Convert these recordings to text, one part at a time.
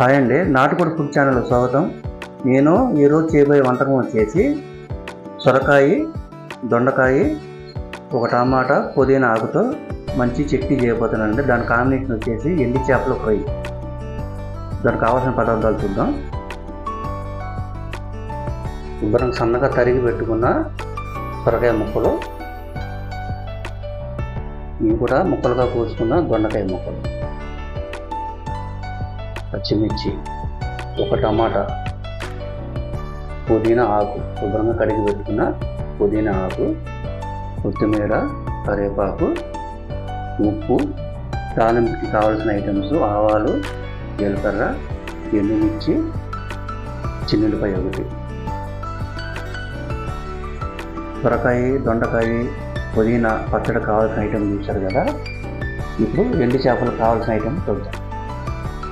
Hi అండి నాటుకోడి food channel స్వాగతం. నేను ఈరోజు చేయబోయే వంటకం వచ్చేసి సొరకాయ దొండకాయ ఒక టమాటా పుదీనా ఆకుతో మంచి చట్నీ చేయబోతున్నానండి. దాని కాంబినేషన్ వచ్చేసి ఎండి చేపల ఫ్రై. దానికి కావాల్సిన పదార్థాలు చూద్దాం. శుభ్రం సన్నగా తరిగి పెట్టుకున్న సొరకాయ ముక్కలు. ఇవి కూడా ముక్కలుగా కోసుకున్న దొండకాయ ముక్కలు. పచ్చిమిర్చి ఒక టమాటా పుదీనా ఆకు శుభ్రంగా కడిగి పెట్టుకున్న పుదీనా ఆకు కొత్తిమీర కరివేపాకు ఉప్పు తాలింపుకి కావాల్సిన ఐటమ్స్ ఆవాలు జీలకర్ర ఎండుమిర్చి చిన్నులపై ఒకటి. సొరకాయ దొండకాయ పుదీనా పచ్చడి కావాల్సిన ఐటమ్ చూశారు కదా? ఇప్పుడు ఎండు చేపలు కావాల్సిన ఐటమ్ చూద్దాం.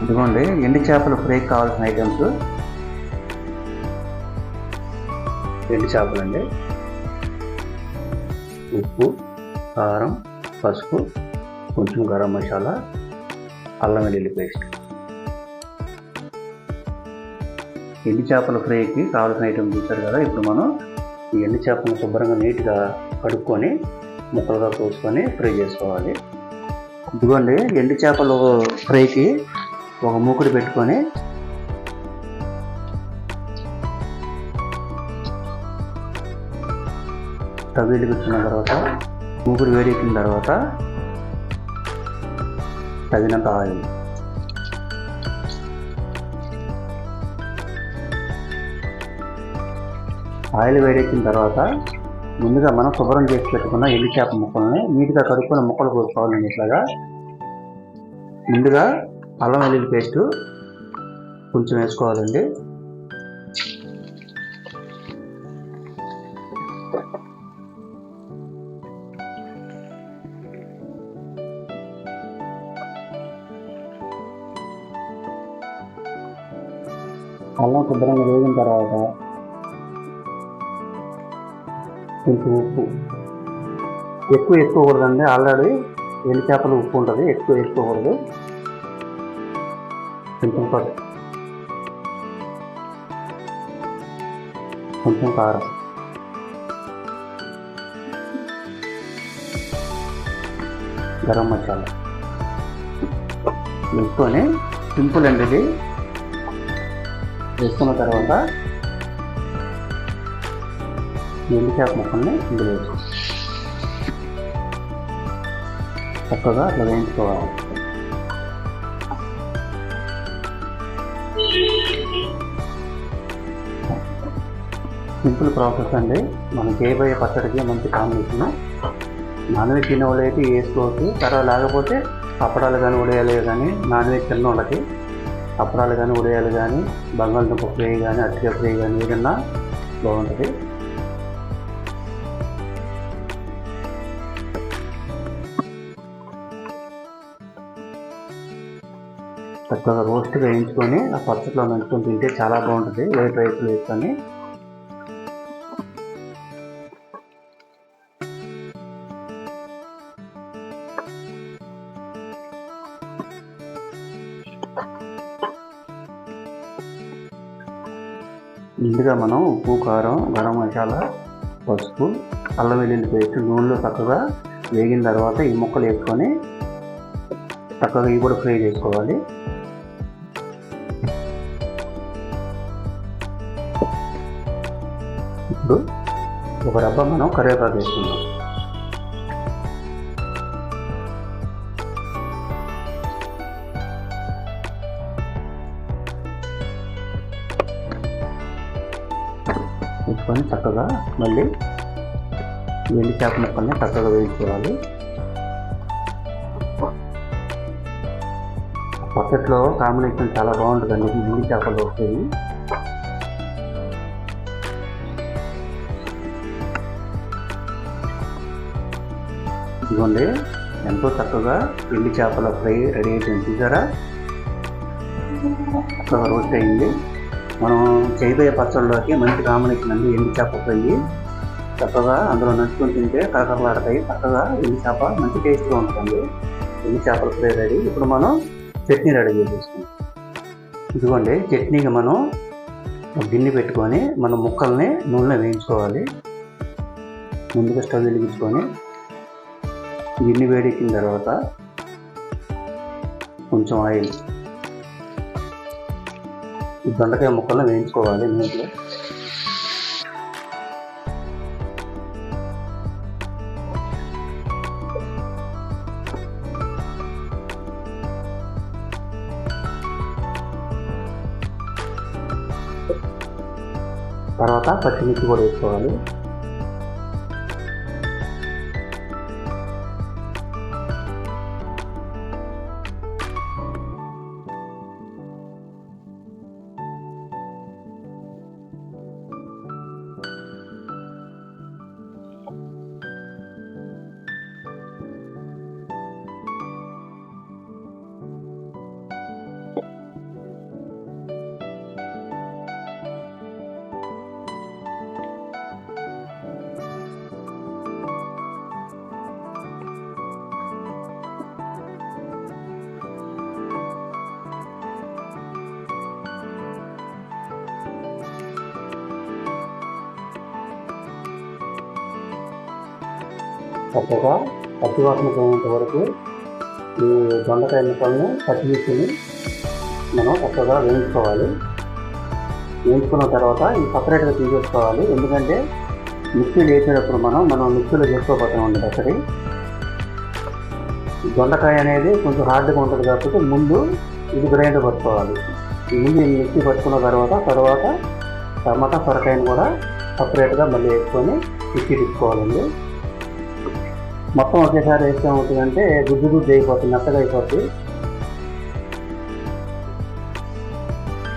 ఇదిగోండి ఎండి చేపల ఫ్రై కావాల్సిన ఐటమ్స్ ఎండు చేపలు అండి ఉప్పు కారం పసుపు కొంచెం గరం మసాలా అల్లం వెల్లుల్లి పేస్ట్. ఎండి చేపల ఫ్రైకి కావాల్సిన ఐటమ్ చూసారు కదా ఇప్పుడు మనం ఈ ఎండి చేపలను శుభ్రంగా నీట్గా కడుక్కొని ముక్కలుగా కోసుకొని ఫ్రై చేసుకోవాలి. ఇదిగోండి ఎండు చేపలు ఫ్రైకి ఒక మూకుడు పెట్టుకొని స్టవ్ వెలిగించిన తర్వాత మూకుడు వేడెక్కిన తర్వాత తగినంత ఆయిల్. ఆయిల్ వేడెక్కిన తర్వాత ముందుగా మనం శుభ్రం చేసి పెట్టుకున్న ఎల్లి చేప ముక్కల్ని నీట్గా కడుక్కున్న ముక్కలు కోసుకోవాలని ఇట్లాగా ముందుగా అల్లం వెల్లుల్లి పేస్ట్ కొంచెం వేసుకోవాలండి. అల్లం శుభ్రంగా వేగిన తర్వాత కొంచెం ఉప్పు. ఎక్కువ వేసుకోకూడదండి. ఆల్రెడీ ఎండు చేపలు ఉప్పు ఉంటుంది. ఎక్కువ వేసుకోకూడదు. కొంచెం కొంచెం కారం. గరం మసాలా. వేసుకొని సింపుల్ అండి ఇది. వేసుకున్న తర్వాత ఎండు చేప ముక్కల్ని ఇందులో వేసుకో చక్కగా అట్లా వేయించుకోవాలి. సింపుల్ ప్రాసెస్ అండి. మనం చేయబోయే పచ్చడికి మంచి కాంబినేషన్ నాన్ వెజ్ తినే వాళ్ళు అయితే వేసుకోవచ్చు తర్వాత లేకపోతే అప్పడాలు కానీ ఉడేయాలి కానీ నాన్ వెజ్ తిన్న వాళ్ళకి అప్పడాలు కానీ ఉడేయాలి కానీ బంగాళదుంప ఫ్రై కానీ అరటికాయ ఫ్రై కానీ ఏదన్నా బాగుంటుంది. చక్కగా రోస్ట్ వేయించుకొని ఆ పచ్చట్లో నంచుకొని తింటే చాలా బాగుంటుంది. వైట్ రైస్లో వేసుకొని ముందుగా మనం ఉప్పు కారం గరం మసాలా పసుపు అల్లం వెల్లుల్లి పేస్ట్ నూనెలో చక్కగా వేగిన తర్వాత ఈ ముక్కలు వేసుకొని చక్కగా ఇవి కూడా ఫ్రై చేసుకోవాలి. ఇప్పుడు ఒక రబ్బ మనం కరివేపాకు వేసుకుందాం. వేసుకొని చక్కగా మళ్ళీ వెండి చేప ముక్కల్ని చక్కగా వేయించుకోవాలి. పచ్చట్లో కాంబినేషన్ చాలా బాగుంటుందండి వెండి చేపలు వస్తాయి ఇదిగోండి ఎంతో చక్కగా ఎండి చేపల ఫ్రై రెడీ అయిపోయింది. చూసారా? చక్కగా రోస్ట్ అయింది. మనం చేయబోయే పచ్చళ్ళలోకి మంచి కాంబినేషన్ అండి ఎండి చేప ఫ్రై చక్కగా అందులో నచ్చుకుని తింటే కరకరలాడతాయి. చక్కగా ఎండి చేప మంచి టేస్ట్గా ఉంటుంది. ఎండి చేపల ఫ్రై రెడీ. ఇప్పుడు మనం చట్నీ రెడీ చేసేసుకుంటాం ఇదిగోండి చట్నీకి మనం గిన్నె పెట్టుకొని మన ముక్కల్ని నూనెలో వేయించుకోవాలి. ముందుగా స్టవ్ వెలిగించుకొని గిన్నె వేడెక్కిన తర్వాత కొంచెం ఆయిల్ ఈ దొండకాయ ముక్కలను వేయించుకోవాలి నీటిలో. తర్వాత పచ్చిమిర్చి కూడా వేసుకోవాలి. చక్కగా పచ్చి వాసన పోయేంత వరకు ఈ దొండకాయ ముక్కల్ని పచ్చిమిర్చిని మనం చక్కగా వేయించుకోవాలి. వేయించుకున్న తర్వాత ఇది సపరేట్గా తీసేసుకోవాలి. ఎందుకంటే మిక్సీలు వేసేటప్పుడు మనం మనం మిక్సీలో చేసుకోబోతాం ఉండదు అక్కడి దొండకాయ అనేది కొంచెం హార్డ్గా ఉంటుంది కాబట్టి ముందు ఇది గ్రైండ్ పట్టుకోవాలి. ఈ ముందు ఈ మిక్సీ పట్టుకున్న తర్వాత తర్వాత టమాటా సొరకాయని కూడా సపరేట్గా మళ్ళీ వేసుకొని మిక్సీ తీసుకోవాలండి. మొత్తం ఒకేసారి వేస్తే ఏమవుతుందంటే గుజ్జు గుజ్జు అయిపోతుంది మెత్తగా అయిపోతుంది.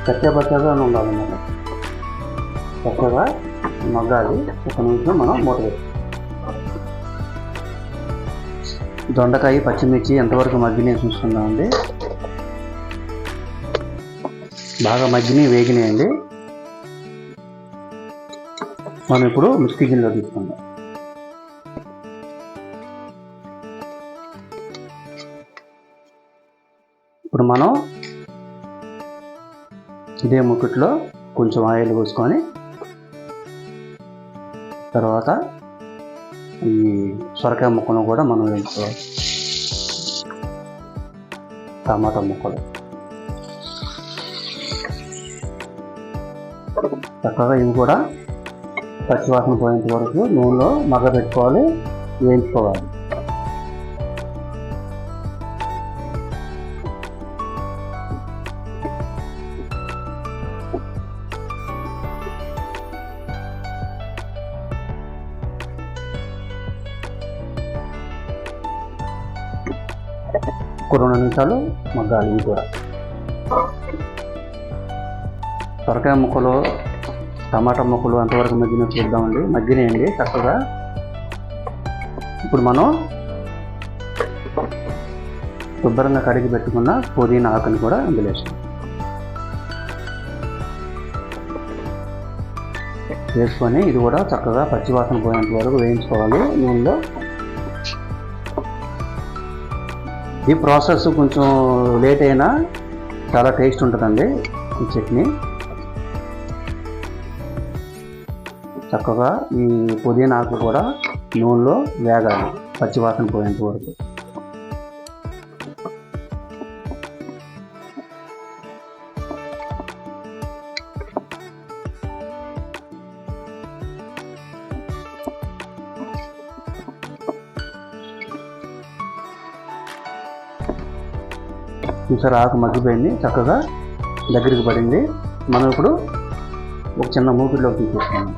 కచ్చబచ్చగా ఉండాలన్నమాట చక్కగా మగ్గాలి ఒక నిమిషం మనం మూత దొండకాయ పచ్చిమిర్చి ఎంతవరకు మగ్గినాయి చూసుకుందామండి. బాగా మగ్గినాయి వేగినాయండి. మనం ఇప్పుడు మిక్సీ గిన్నెలో తీసుకుందాం. ఇప్పుడు మనం ఇదే ముకుట్లో కొంచెం ఆయిల్ పోసుకొని తర్వాత ఈ సొరకాయ ముక్కను కూడా మనం వేసుకోవాలి టమాటా ముక్కలు. చక్కగా ఇవి కూడా పచ్చివాసన పోయేంత వరకు నూనెలో మగ్గ పెట్టుకోవాలి వేయించుకోవాలి. నిమిషాలు మగ్గాలి ఇవి కూడా. సొరకాయ ముక్కలు టమాటా ముక్కలు అంతవరకు మగ్గిన చూద్దామండి. మగ్గినాయండి చక్కగా. ఇప్పుడు మనం శుభ్రంగా కడిగి పెట్టుకున్న పుదీనా ఆకుని కూడా అందులో వేస్తాం. వేసుకొని ఇది కూడా చక్కగా పచ్చివాసన పోయేంత వరకు వేయించుకోవాలి నూనెలో. ఈ ప్రాసెస్ కొంచెం లేట్ అయినా చాలా టేస్ట్ ఉంటుందండి ఈ చట్నీ. చక్కగా ఈ పుదీనా ఆకు కూడా నూనెలో వేగాలి పచ్చివాసన పోయేంత వరకు. చూసారు? ఆకు మగ్గిపోయింది చక్కగా దగ్గరికి పడింది. మనం ఇప్పుడు ఒక చిన్న మూకుడిలోకి తీసేస్తున్నాం.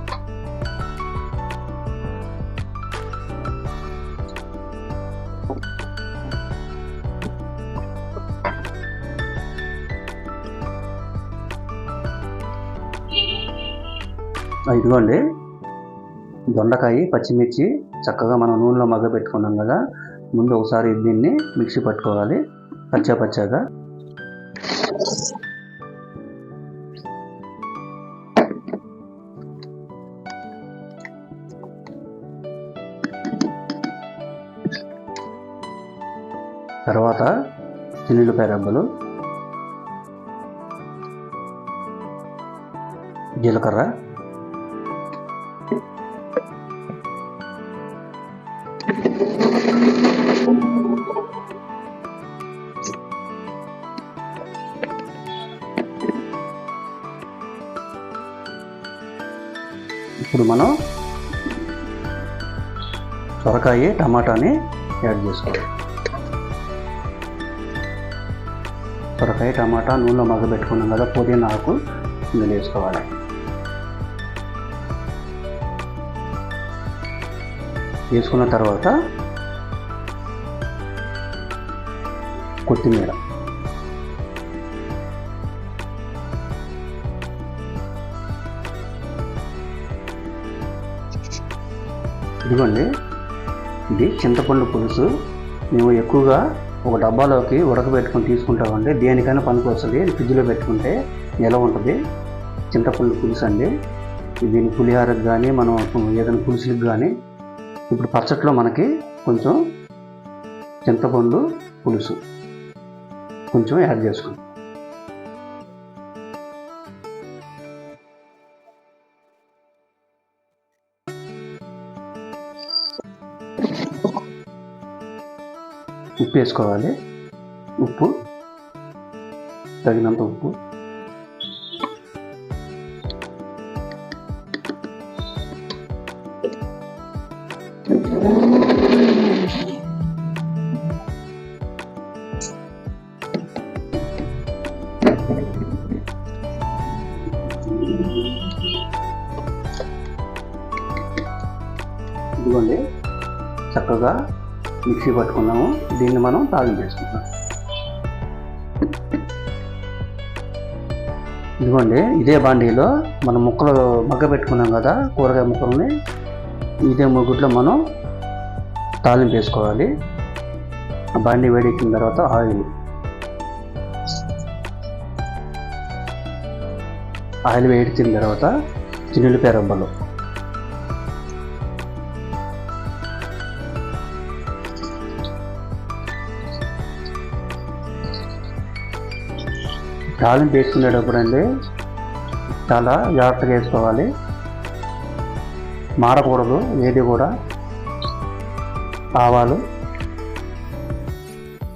ఇదిగోండి. దొండకాయ పచ్చిమిర్చి చక్కగా మనం నూనెలో మగ్గ పెట్టుకున్నాం కదా. ముందు ఒకసారి దీన్ని మిక్సీ పట్టుకోవాలి. పచ్చా పచ్చగా? తర్వాత చిన్నులపాయ రబ్బలు జీలకర్ర ఇప్పుడు మనం సొరకాయ టమాటాని యాడ్ చేసుకోవాలి. సొరకాయ టమాటా నూనెలో మగ్గబెట్టుకున్నాం కదా పుదీనా ఆకు ఇందులో వేసుకోవాలి. వేసుకున్న తర్వాత కొత్తిమీర. ఇదిగోండి ఇది చింతపండు పులుసు. మేము ఎక్కువగా ఒక డబ్బాలోకి ఉడకబెట్టుకొని తీసుకుంటామండి దేనికైనా పనికి వస్తుంది ఫ్రిడ్జ్లో పెట్టుకుంటే ఎలా ఉంటుంది? చింతపండు పులుసు అండి. దీని పులిహారకు కానీ మనం ఏదైనా పులుసులకు కానీ ఇప్పుడు పచ్చట్లో మనకి కొంచెం చింతపండు పులుసు. కొంచెం యాడ్ చేసుకుంటాం ఉప్పు వేసుకోవాలి ఉప్పు. తగినంత ఉప్పు. ఇదిగోండి మిక్సీ పట్టుకున్నాము. దీన్ని మనం తాలింపు వేసుకుంటాం ఇదిగోండి ఇదే బాండీలో మనం ముక్కలు మగ్గ పెట్టుకున్నాం కదా కూరగాయ ముక్కల్ని. ఇదే ముగ్గుట్లో మనం తాలింపు వేసుకోవాలి. ఆ బాండీ వేడెక్కిన తర్వాత ఆయిల్. ఆయిల్ వేడెక్కిన తర్వాత చిన్నులపాయ రబ్బలు తాలింపు వేసుకునేటప్పుడు అండి చాలా జాగ్రత్తగా వేసుకోవాలి. మారకూడదు ఏది కూడా. ఆవాలు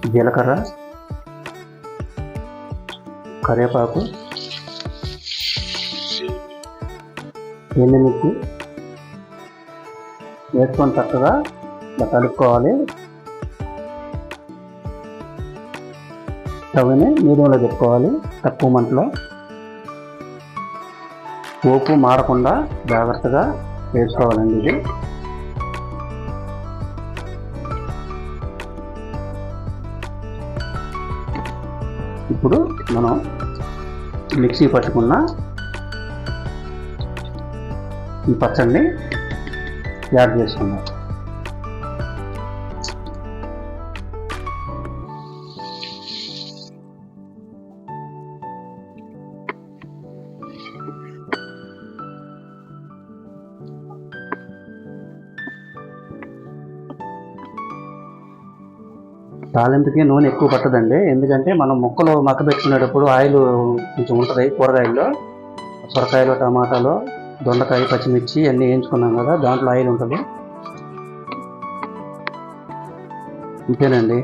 జీలకర్ర కరివేపాకు ఎండుమిర్చి వేసుకొని చక్కగా కలుపుకోవాలి. స్టవ్ని మీడియంలో పెట్టుకోవాలి తక్కువ మంటలో. పోపు మారకుండా జాగ్రత్తగా వేసుకోవాలండి ఇది. ఇప్పుడు మనం మిక్సీ పట్టుకున్న ఈ పచ్చడిని యాడ్ చేసుకుందాం. తాలింపుకి నూనె ఎక్కువ పట్టదండి. ఎందుకంటే మనం ముక్కలు మక్క పెట్టుకునేటప్పుడు ఆయిల్ కొంచెం ఉంటుంది కూరగాయల్లో. సొరకాయలు టమాటాలు దొండకాయ పచ్చిమిర్చి అన్నీ వేయించుకున్నాం కదా దాంట్లో ఆయిల్ ఉంటుంది. ఇంతేనండి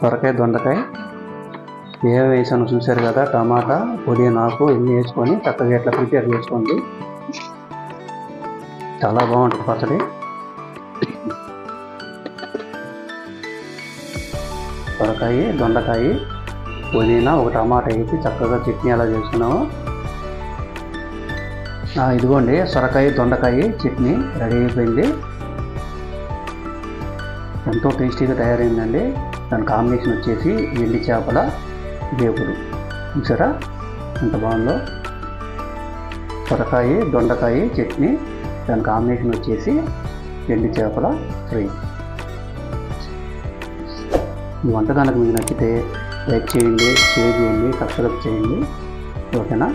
సొరకాయ దొండకాయ ఏం వేసాను చూశారు కదా టమాటా పుదీనాకు ఇన్ని వేసుకొని చక్కగా ఇట్లా ప్రిపేర్ చేసుకోండి. చాలా బాగుంటుంది పచ్చడి. సొరకాయ దొండకాయ పుదీనా ఒక టమాటా వేసి చక్కగా చట్నీ ఎలా చేసుకున్నాము. ఇదిగోండి సొరకాయ దొండకాయ చట్నీ రెడీ అయిపోయింది. ఎంతో టేస్టీగా తయారైందండి. దాని కాంబినేషన్ వచ్చేసి ఎండి చేపల వేపుడు. చూసారా? ఎంత బాగుందో. సొరకాయ దొండకాయ చట్నీ దాని కాంబినేషన్ వచ్చేసి ఎండి చేపల ఫ్రై. ఈ వంట కనుక మీకు నచ్చితే లైక్ చేయండి షేర్ చేయండి సబ్స్క్రైబ్ చేయండి. ఓకేనా?